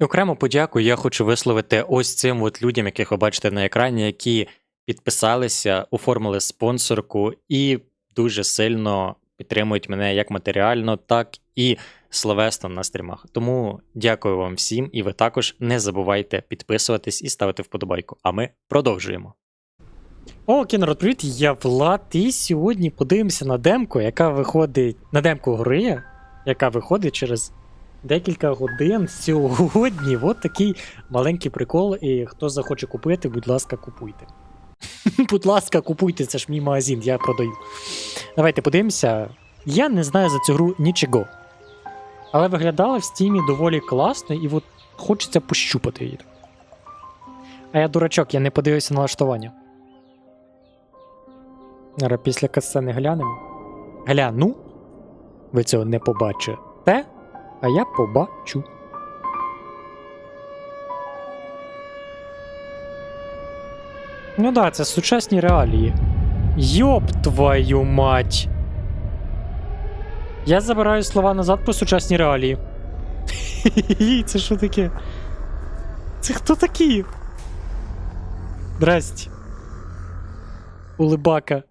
Окремо подяку я хочу висловити ось цим от людям, яких ви бачите на екрані, які підписалися, оформили спонсорку і дуже сильно підтримують мене як матеріально, так і словесно на стрімах. Тому дякую вам всім, і ви також не забувайте підписуватись і ставити вподобайку. А ми продовжуємо. О, кінород, привіт, я Влад, і сьогодні подивимося на демку, яка виходить на демку гри, яка виходить через декілька годин сьогодні. От такий маленький прикол. І хто захоче купити, будь ласка, купуйте. будь ласка, купуйте, це ж мій магазин, я продаю. Давайте подивимося. Я не знаю за цю гру нічого. Але виглядала в стімі доволі класно, і от хочеться пощупати її. А я дурачок, я не подивився налаштування. Після касцени глянемо. Гляну. Ви цього не побачите, а я побачу. Ну да, це сучасні реалії. Йоп твою мать. Я забираю слова назад про сучасні реалії. Це що таке? Це хто такі? Здрасте. Улибака.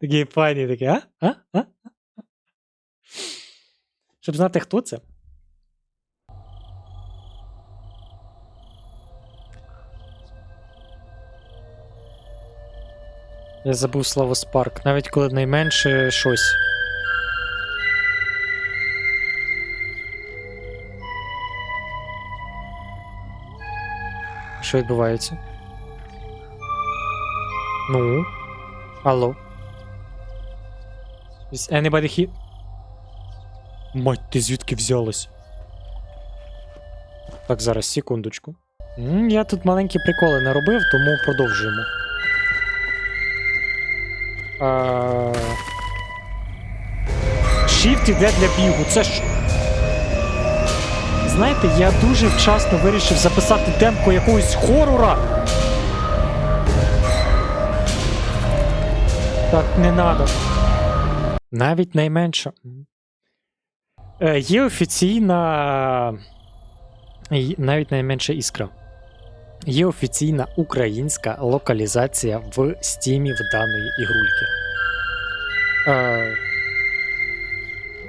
Такі файні, такі, а? А? А? Щоб знати, хто це. Я забув слово Spark, навіть коли найменше щось. Що відбувається? Ну. Алло. Is anybody here? Мать, ти звідки взялась? Так, зараз, секундочку. М, Я тут маленькі приколи наробив, тому продовжуємо. Shift іде для бігу. Це ж. Знаєте, я дуже вчасно вирішив записати демку якогось хорора. Так, не надо. Навіть найменше. Е, є офіційна. Навіть найменша іскра. Є офіційна українська локалізація в стімі в даної ігрульки. Е,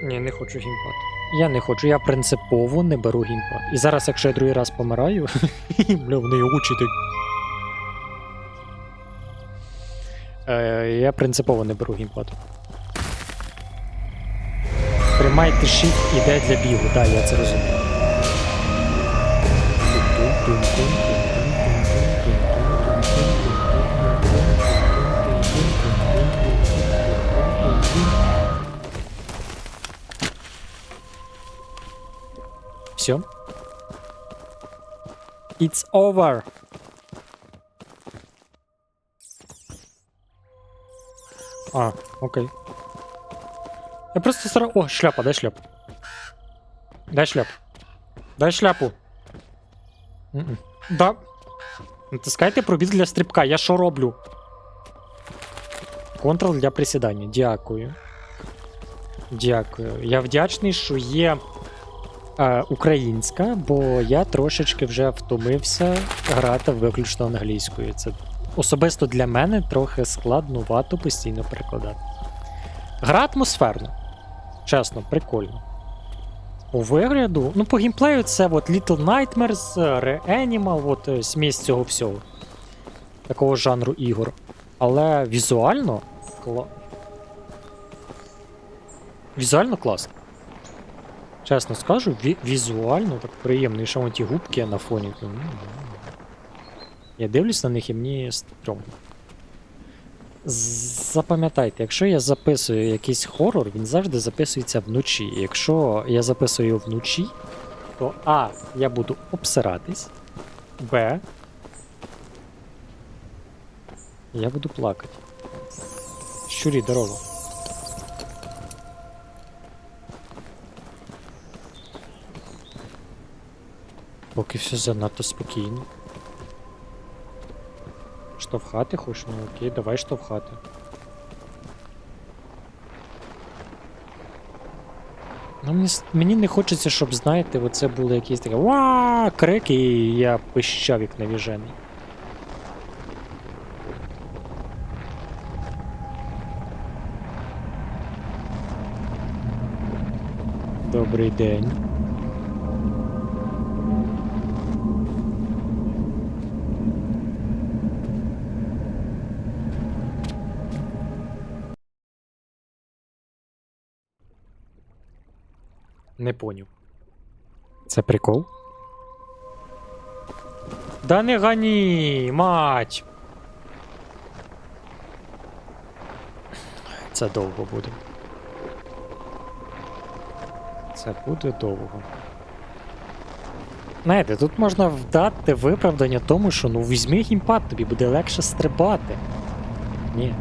ні, не хочу геймпад. Я не хочу, я принципово не беру геймпад. І зараз, якщо я другий раз помираю, бля, вони очі так. Е, я принципово не беру геймпад. Тримайте shift іде для бігу, так, я це розумію. Все. It's over. А, окей. Я просто стара... О, шляпа, дай шляпу. Дай шляпу. Дай шляпу. М-м. Да. Натискайте пробіг для стрибка. Я що роблю? Контрол для присідання. Дякую. Дякую. Я вдячний, що є Українська, бо я трошечки вже втомився грати виключно англійською. Це особисто для мене трохи складнувато постійно перекладати. Гра атмосферна. Чесно, прикольно. У вигляду, ну, по геймплею це от Little Nightmares, е, Reanimal, от е, цього всього. Такого жанру ігор. Але візуально. Візуально класно. Чесно скажу, ві- візуально так приємно. І ще вон ті губки на фоні. Я дивлюсь на них і мені стрьомно. Запам'ятайте, якщо я записую якийсь хорор, він завжди записується вночі. Якщо я записую його вночі, то А. Я буду обсиратись, Б. Я буду плакати. Щурі, здорово. Поки все занадто спокійно. Штовхати хочеш? Ну окей, давай штовхати. Ну, мені, мені не хочеться, щоб, знаєте, оце було якісь таке ва крики, і я пищав як навіжений. Добрий день. Не поняв. Це прикол? Да не гані, мать! Це довго буде. Це буде довго. Знаєте, тут можна вдати виправдання тому, що ну візьми гімпад, тобі буде легше стрибати. Ні.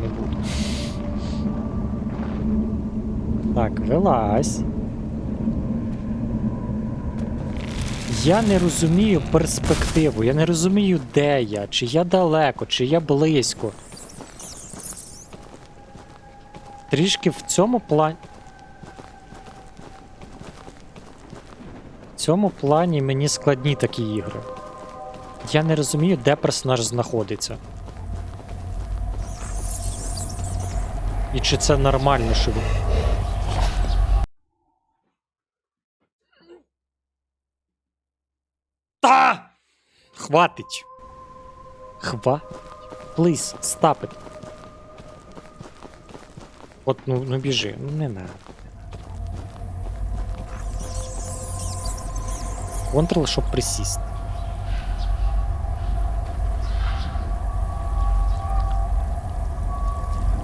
Не буду. Так, вилазь. Я не розумію перспективу, я не розумію, де я, чи я далеко, чи я близько. Трішки в цьому плані. В цьому плані мені складні такі ігри. Я не розумію, де персонаж знаходиться. І чи це нормально, що він. Та! Хватить. Хва. Please, stop. От, ну, ну біжи, ну не надо. Контрол, щоб присісти.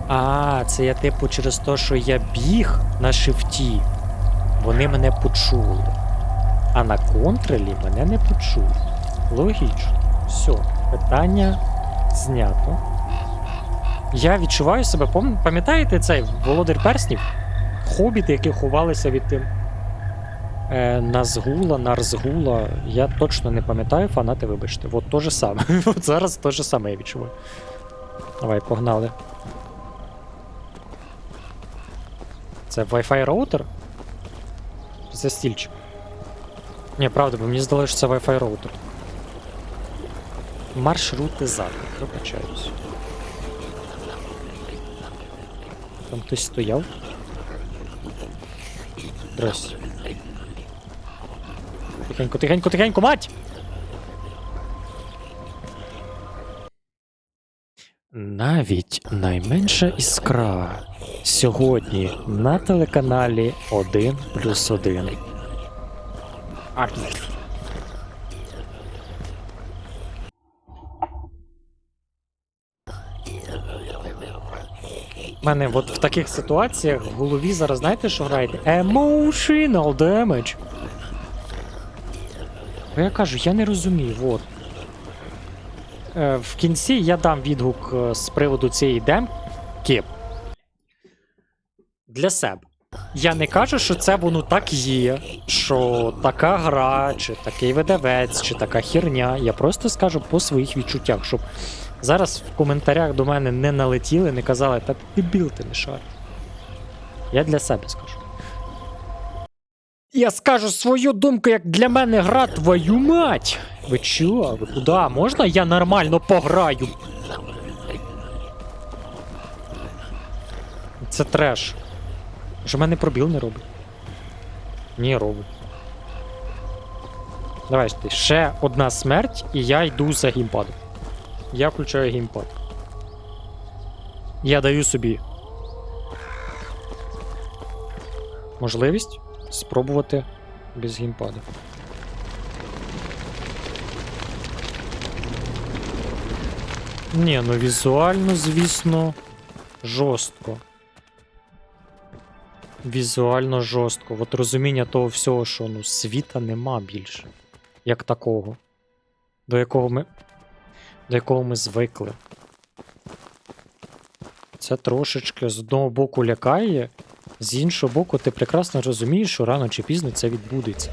А, це я типу через те, що я біг на шифті. Вони мене почули. А на контролі мене не почули. Логічно. Все, питання знято. Я відчуваю себе, пам- пам'ятаєте цей Володар Перснів? Хобіти, які ховалися від тим. Е, Назгула, Нарзгула. Я точно не пам'ятаю, фанати, вибачте. От то же саме. От зараз то же саме я відчуваю. Давай, погнали. Це Wi-Fi роутер? Це стільчик. Ні, правда, бо мені здалося, що це Wi-Fi роутер. Маршрутизатор, вибачаюсь. Там хтось стояв. Здрасте. Тихенько, тихенько, тихенько, мать! Навіть найменша іскра сьогодні на телеканалі 1 плюс 1. У мене от в таких ситуаціях в голові зараз знаєте, що граєте? Emotional damage. Бо я кажу, я не розумію, от. Е, в кінці я дам відгук е, з приводу цієї демки. Для себе. Я не кажу, що це воно так є, що така гра, чи такий видавець, чи така херня. Я просто скажу по своїх відчуттях, щоб зараз в коментарях до мене не налетіли, не казали, та ти дебіл ти не шар. Я для себе скажу. Я скажу свою думку, як для мене гра твою мать. Ви чо? Ви куди? Можна я нормально пограю? Це треш. Що мене пробіл не робить? Ні, робить. Давай ти. Ще одна смерть, і я йду за геймпадом. Я включаю геймпад. Я даю собі можливість спробувати без геймпада. Ні, ну візуально, звісно, жорстко. Візуально жорстко. От розуміння того всього, що ну, світа нема більше. Як такого. До якого ми. До якого ми звикли. Це трошечки з одного боку лякає, з іншого боку, ти прекрасно розумієш, що рано чи пізно це відбудеться.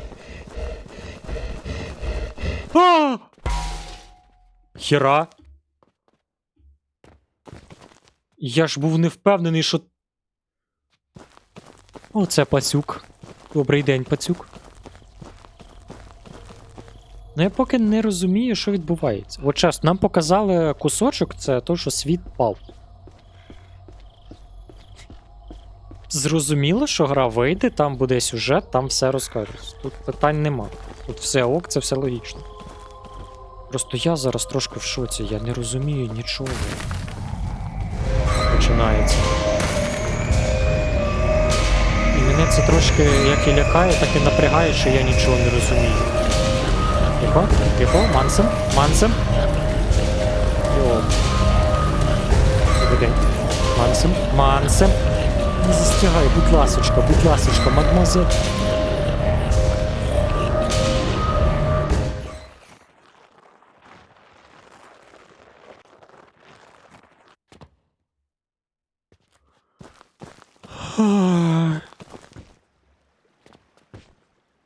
А! Хіра. Я ж був не впевнений, що. О, це пацюк. Добрий день, пацюк. Ну я поки не розумію, що відбувається. От чесно, нам показали кусочок, це то, що світ пав. Зрозуміло, що гра вийде, там буде сюжет, там все розкажуть. Тут питань нема. Тут все ок, це все логічно. Просто я зараз трошки в шоці, я не розумію нічого. Починається. І мене це трошки як і лякає, так і напрягає, що я нічого не розумію. Тихо, тихо, мансем, мансем. Йо. Добрий день. Мансем, мансем. Не застягай, будь ласочка, будь ласочка, мадмуазель.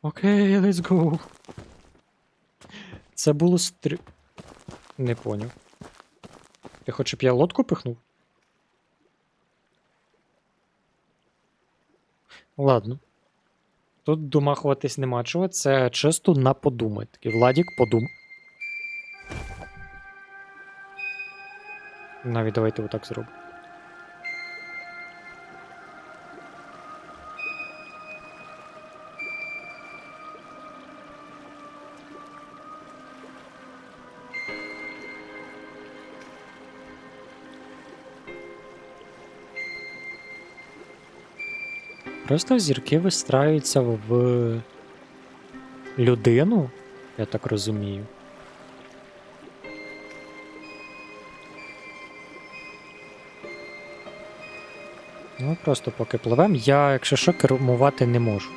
Окей, let's go. Це було стр... Не поняв. Ти хочеш, щоб я лодку пихнув? Ладно. Тут домахуватись нема чого, це чисто на подумай. Такий Владік, подум. Навіть давайте отак зробимо. Просто зірки вистраюються в людину, я так розумію. Ну, просто поки пливем, я, якщо що, кермувати не можу.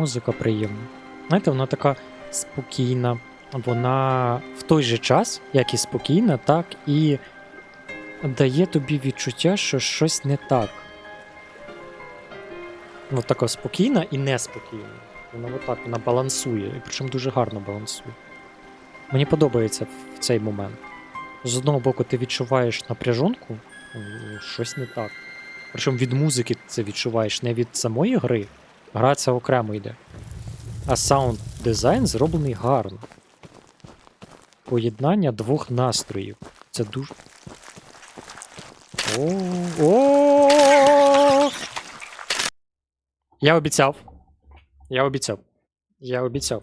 Музика приємна. Знаєте, вона така спокійна. Вона в той же час, як і спокійна, так і дає тобі відчуття, що щось не так. Ну, така спокійна і неспокійна. Вона отак вона балансує, і причому дуже гарно балансує. Мені подобається в цей момент. З одного боку, ти відчуваєш напряжонку, ну, щось не так. Причому від музики це відчуваєш не від самої гри, Гра це окремо йде. А саунд дизайн зроблений гарно. Поєднання двох настроїв. Це дуже. О, о Я обіцяв. Я обіцяв. Я обіцяв.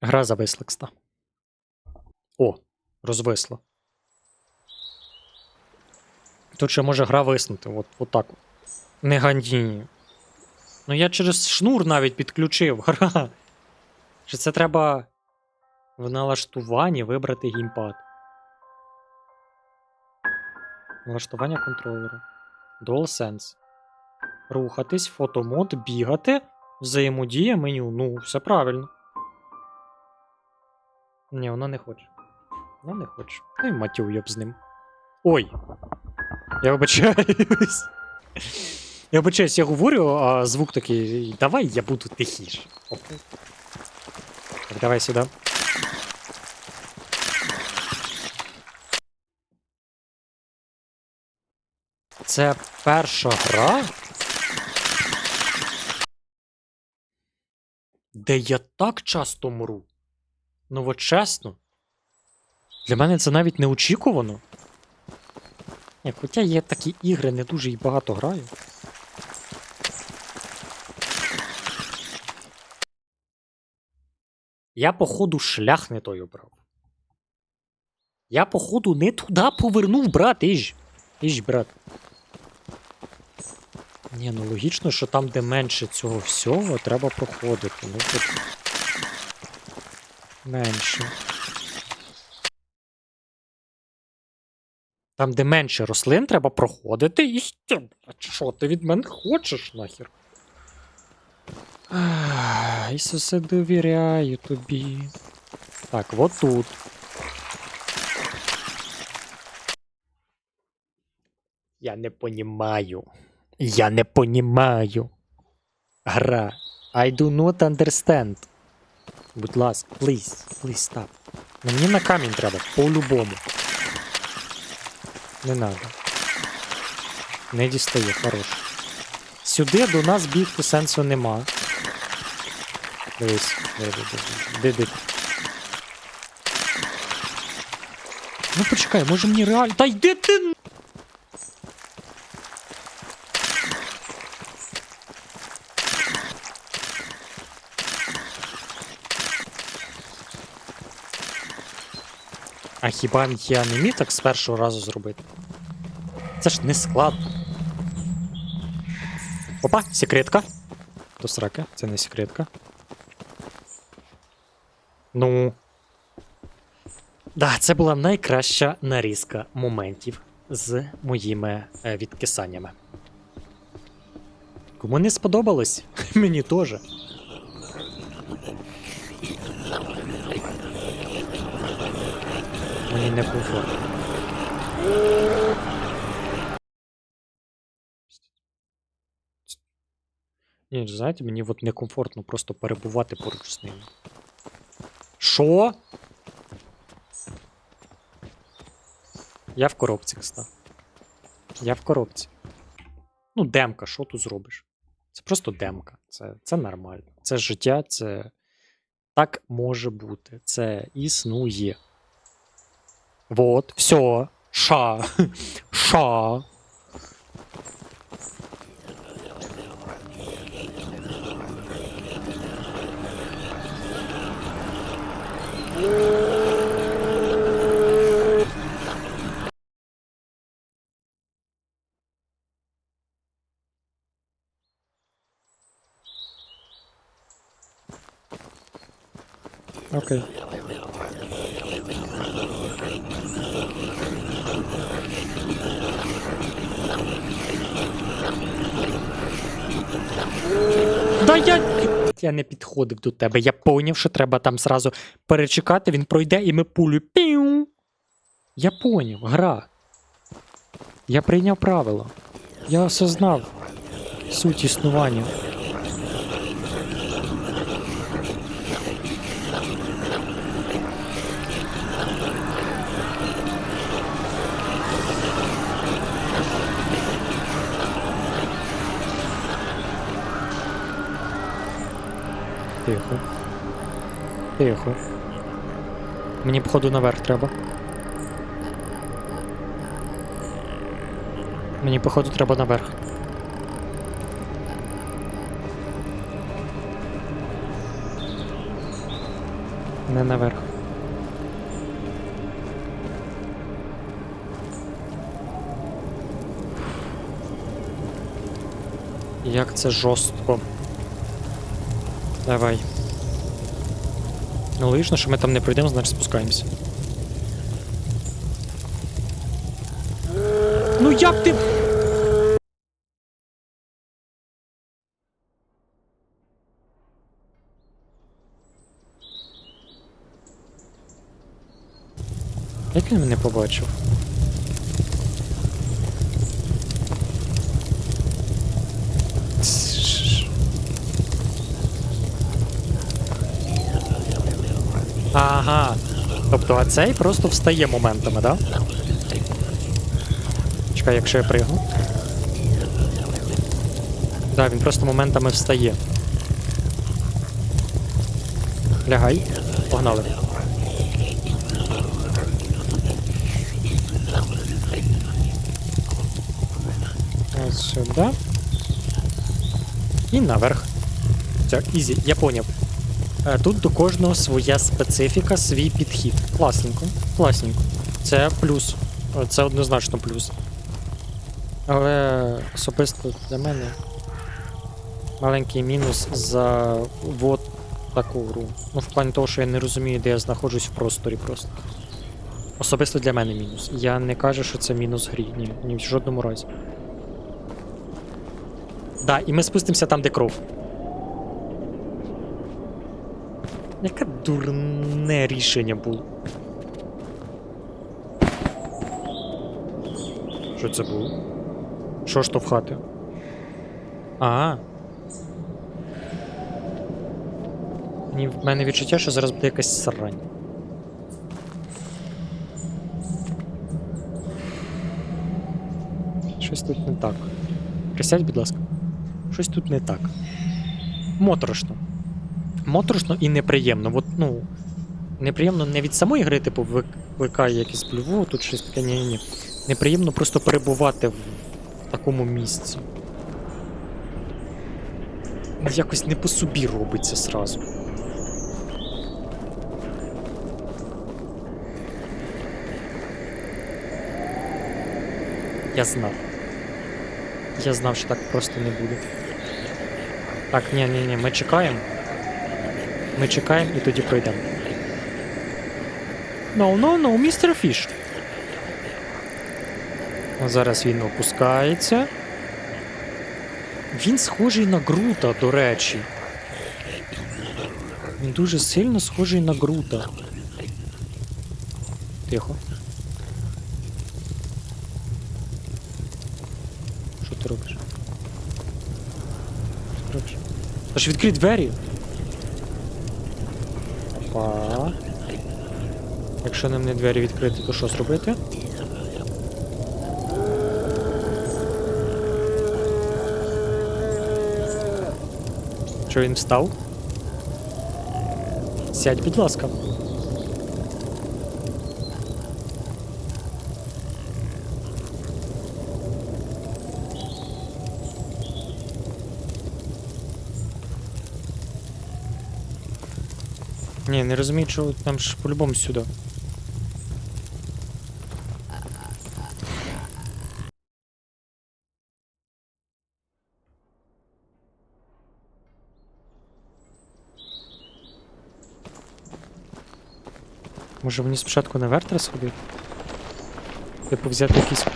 Гра зависла, кста. О, розвисла. Тут ще може гра виснути, от, от так. от. Не гандіні. Ну я через шнур навіть підключив. Чи це треба в налаштуванні вибрати геймпад? Налаштування контролера. DualSense. Рухатись, фотомод, бігати, взаємодія меню. Ну, все правильно. Ні, вона не хоче. Вона не хоче. Ну і матю йоб з ним. Ой. Я вибачаюсь. Я вибачаюсь, я говорю, а звук такий. Давай я буду тихіше. Так, давай сюди. Це перша гра. Де я так часто мру. Ну от чесно. Для мене це навіть неочікувано. Ні, Хоча є такі ігри, не дуже і багато граю. Я, походу, шлях не той обрав. Я, походу, не туди повернув, брат, іж. Іж, брат. Ні, ну логічно, що там, де менше цього всього, треба проходити. Ну тут. Менше. Там, де менше рослин, треба проходити і. А що ти від мене хочеш нахер? Ах, Ісусе, довіряю тобі. Так, вот тут. Я не понімаю. Я не понімаю. Гра. I do not understand. Будь ласка, please, please stop. Мені на камінь треба, по-любому. Не надо. Не дістає, хорош. Сюди до нас бігти сенсу нема. Диви, диви. Ну почекай, може мені реально. Та йди ти. А хіба я не міг так з першого разу зробити? Це ж не складно. Опа, секретка. То срака, це не секретка. Ну. Да, це була найкраща нарізка моментів з моїми е, відкисаннями. Кому не сподобалось? Мені теж. Мені не комфортно. Ні, знаєте, мені от некомфортно просто перебувати поруч з ними. Що? Я в коробці, кстати. Я в коробці. Ну, демка, що тут зробиш? Це просто демка. Це, це нормально. Це життя, це. Так може бути. Це існує. Вот, все. Ша. Ша. Окей. Да я. Я не підходив до тебе. Я поняв, що треба там сразу перечекати, він пройде і ми пулю. Піу. Я поняв, гра. Я прийняв правила. Я осознав суть існування. Тихо. Тихо. Мені, походу, наверх треба. Мені, походу, треба наверх. Не наверх. Як це жорстко. Давай. Ну, логічно, що ми там не пройдемо, значить спускаємося. Ну як ти. Як він мене побачив? Ага. Тобто, а цей просто встає моментами, да? Чекай, якщо я пригну. Да, він просто моментами встає. Лягай. Погнали. Ось сюди. І наверх. Все, ізі, я поняв. Е, Тут до кожного своя специфіка, свій підхід. Класненько, класненько. Це плюс. Е, Це однозначно плюс. Але особисто для мене маленький мінус за вот таку гру. Ну, в плані того, що я не розумію, де я знаходжусь в просторі просто. Особисто для мене мінус. Я не кажу, що це мінус грі. Ні, ні в жодному разі. Да, і ми спустимося там, де кров. Яке дурне рішення було. Що це було? Що штовхати? А. Мені в мене відчуття, що зараз буде якась срань. Щось тут не так. Присядь, будь ласка. Щось тут не так. Моторошно. Моторошно і неприємно. От, ну, неприємно не від самої гри, типу, викликає якийсь блюву, тут щось таке ні-ні. Неприємно просто перебувати в такому місці. Якось не по собі робиться сразу. Я знав. Я знав, що так просто не буде. Так, ні, ні, ні, ми чекаємо. Ми чекаємо і тоді пройдемо. No, no, no, містер Фіш. Зараз він опускається. Він схожий на Грута, до речі. Він дуже сильно схожий на Грута. Тихо. Що ти робиш? Що ти робиш? Та ж відкрий двері. Опа. Якщо нам не двері відкрити, то що зробити? Що він встав? Сядь, будь ласка. Ні, не розумію, чого там ж по-любому сюди. Може мені спочатку на вертер сходити? Типу взяти якийсь.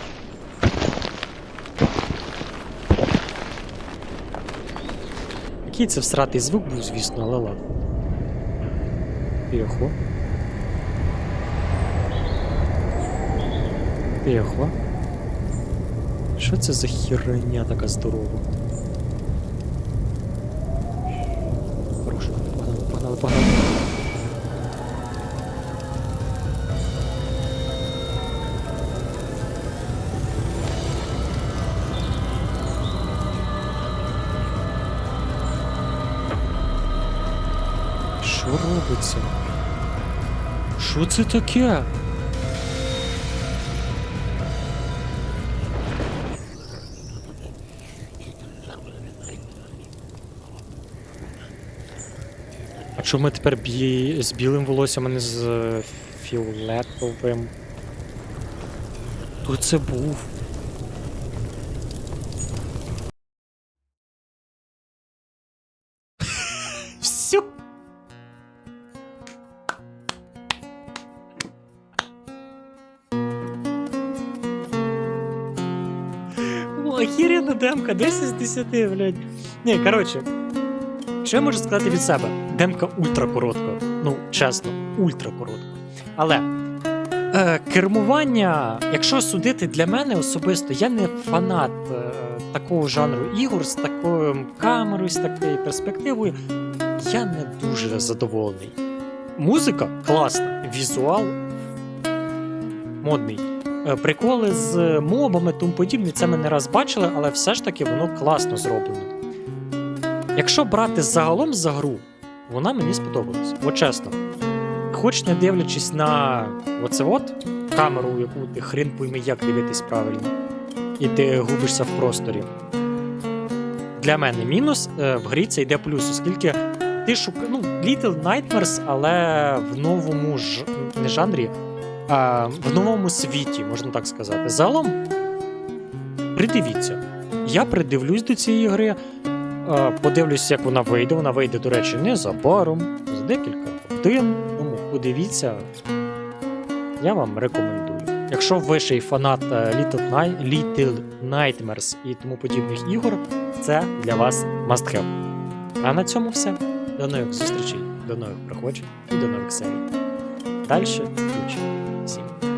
Який це всратий звук був, звісно, але ладно. Тихо. Тихо. Що це за херня така здорова? Хорош. Погнали, погнали, погнали. Що робиться? Що це таке? А чому ми тепер бі... з білим волоссям, а не з е, фіолетовим? Хто це був? 10 з 10, блядь. Ні, коротше. Що я можу сказати від себе? Демка ультра коротка. Ну, чесно, ультра коротка. Але е, кермування, якщо судити для мене особисто, я не фанат е, такого жанру ігор з такою камерою, з такою перспективою. Я не дуже задоволений. Музика класна, візуал модний. Е, Приколи з мобами тому подібне, це ми не раз бачили, але все ж таки воно класно зроблено. Якщо брати загалом за гру, вона мені сподобалась. От чесно. Хоч не дивлячись на оце от камеру, яку ти хрен пойми, як дивитись правильно, і ти губишся в просторі. Для мене мінус е, в грі це йде плюс, оскільки ти шукаєш. Ну, Little Nightmares, але в новому ж не жанрі, в новому світі, можна так сказати. Загалом, придивіться. Я придивлюсь до цієї гри, подивлюсь, як вона вийде. Вона вийде, до речі, незабаром, за декілька годин. Тому подивіться, я вам рекомендую. Якщо ви ще й фанат е, Little, Night, Little Nightmares і тому подібних ігор, це для вас must have. А на цьому все. До нових зустрічей, до нових проходжень і до нових серій. Дальше включимо. Всім.